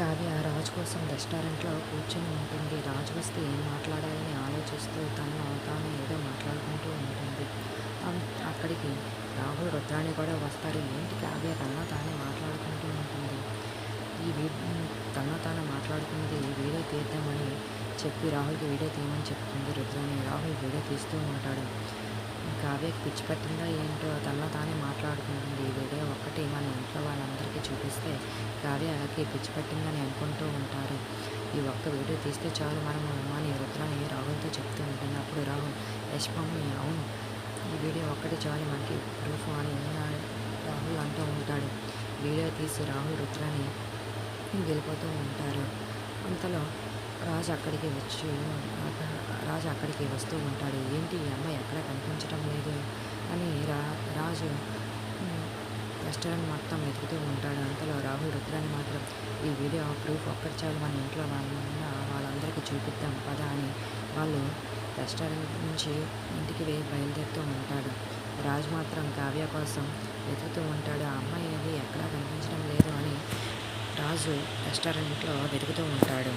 కావ్య రాజు కోసం రెస్టారెంట్లో కూర్చొని ఉంటుంది. రాజు వస్తే ఏం మాట్లాడాలని ఆలోచిస్తూ తను తాను ఏదో మాట్లాడుకుంటూ ఉంటుంది. అక్కడికి రాహుల్ రుద్రాణి కూడా వస్తారు. ఏంటి కావ్య? తన తానే మాట్లాడుకుంటూ ఉంటుంది. ఈ వీ తన తాను మాట్లాడుకుంది. వీడియో తీద్దామని చెప్పి రాహుల్కి వీడియో తీయమని చెప్తుంది రుద్రాణి. రాహుల్ వీడియో తీస్తూ ఉంటాడు. కావ్యకి పిచ్చి పట్టిందా ఏంటో? తనలో తానే మాట్లాడుకుంటుంది. ఈ వీడియో ఒక్కటి మన ఇంట్లో వాళ్ళందరికీ చూపిస్తే కావ్యకి పిచ్చి పట్టిందని అనుకుంటూ ఉంటారు. ఈ ఒక్క వీడియో తీస్తే చాలు మనము అని రుద్రాన్ని రాహుల్తో చెప్తూ ఉంటుంది. అప్పుడు రాహుల్ యశ్ అవును ఈ వీడియో ఒక్కటి చాలు మనకి ప్రూఫ్ అని రాహుల్ అంటూ ఉంటాడు. వీడియో తీసి రాహుల్ రుద్రాన్ని వెళ్ళిపోతూ ఉంటారు. అంతలో రాజు అక్కడికి వచ్చి రాజు అక్కడికి వస్తూ ఉంటాడు. ఏంటి ఈ అమ్మాయి ఎక్కడ కనిపించడం లేదు అని రా రాజు రెస్టారెంట్ మొత్తం వెతుకుతూ ఉంటాడు. అంతలో రాహుల్ రుద్రాన్ని మాత్రం ఈ వీడియో ప్రూఫ్ ఒక్కటి చాలు మన ఇంట్లో వాళ్ళ వాళ్ళందరికీ చూపిద్దాం పదా అని వాళ్ళు రెస్టారెంట్ నుంచి ఇంటికి వే బయలుదేరుతూ ఉంటాడు. రాజు మాత్రం కావ్య కోసం వెతుకుతూ ఉంటాడు. ఆ అమ్మాయి అది ఎక్కడా కనిపించడం లేదు అని రాజు రెస్టారెంట్లో వెతుకుతూ ఉంటాడు.